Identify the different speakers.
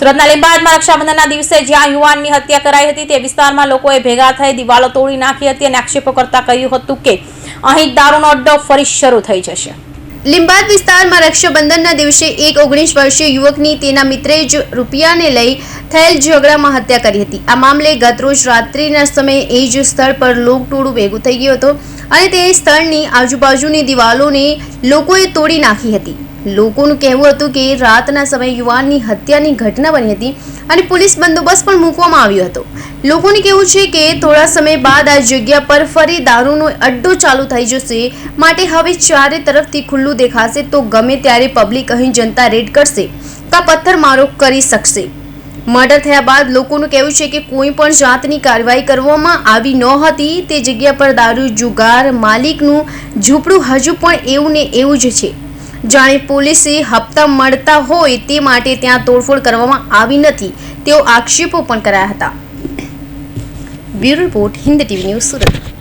Speaker 1: સુરતના લીંબાયતમાં રક્ષાબંધનના દિવસે જ્યાં યુવાનની હત્યા કરાઈ હતી તે વિસ્તારમાં લોકોએ ભેગા થઈ દિવાલો તોડી નાખી હતી અને આક્ષેપો કરતા કહ્યું હતું કે અહીં દારૂનો અડ્ડો ફરી શરૂ થઈ જશે.
Speaker 2: લીંબાદ વિસ્તારમાં રક્ષાબંધનના દિવસે એક ઓગણીસ વર્ષીય યુવકની તેના મિત્રે જ રૂપિયાને લઈ થયેલ ઝઘડામાં હત્યા કરી હતી. આ મામલે ગતરોજ રાત્રિના સમયે એ જ સ્થળ પર લોકટોળું ભેગું થઈ ગયું હતું. અને તે સ્થળની આજુબાજુની દિવાલોને લોકોએ તોડી નાખી હતી. લોકોનું કહેવું હતું કે રાતના સમયે યુવાનની હત્યાની ઘટના બની હતી અને પોલીસ બંદોબસ્ત પણ મૂકવામાં આવ્યો હતો. લોકોનું કહેવું છે કે થોડા સમય બાદ આ જગ્યા પર ફરી દારૂનો અડ્ડો ચાલુ થઈ જશે. માટે હવે ચારે તરફથી ખુલ્લું દેખાશે તો ગમે ત્યારે પબ્લિક અહીં જનતા રેડ કરશે. કા પથ્થરમારો કરી શકશે. મર્ડર થયા બાદ લોકોનું કહેવું છે કે કોઈ પણ જાતની કાર્યવાહી કરવામાં આવી ન હતી. તે જગ્યા પર દારૂ, જુગાર, માલિકનું ઝૂંપડું હજુ પણ એવું ને એવું જ છે. જાણે પોલીસે હપ્તા મળતા હોય તે માટે ત્યાં તોડફોડ કરવામાં આવી નથી. તેઓ આક્ષેપો પણ કરાયા હતા. Bureau report, Hind TV news Surat.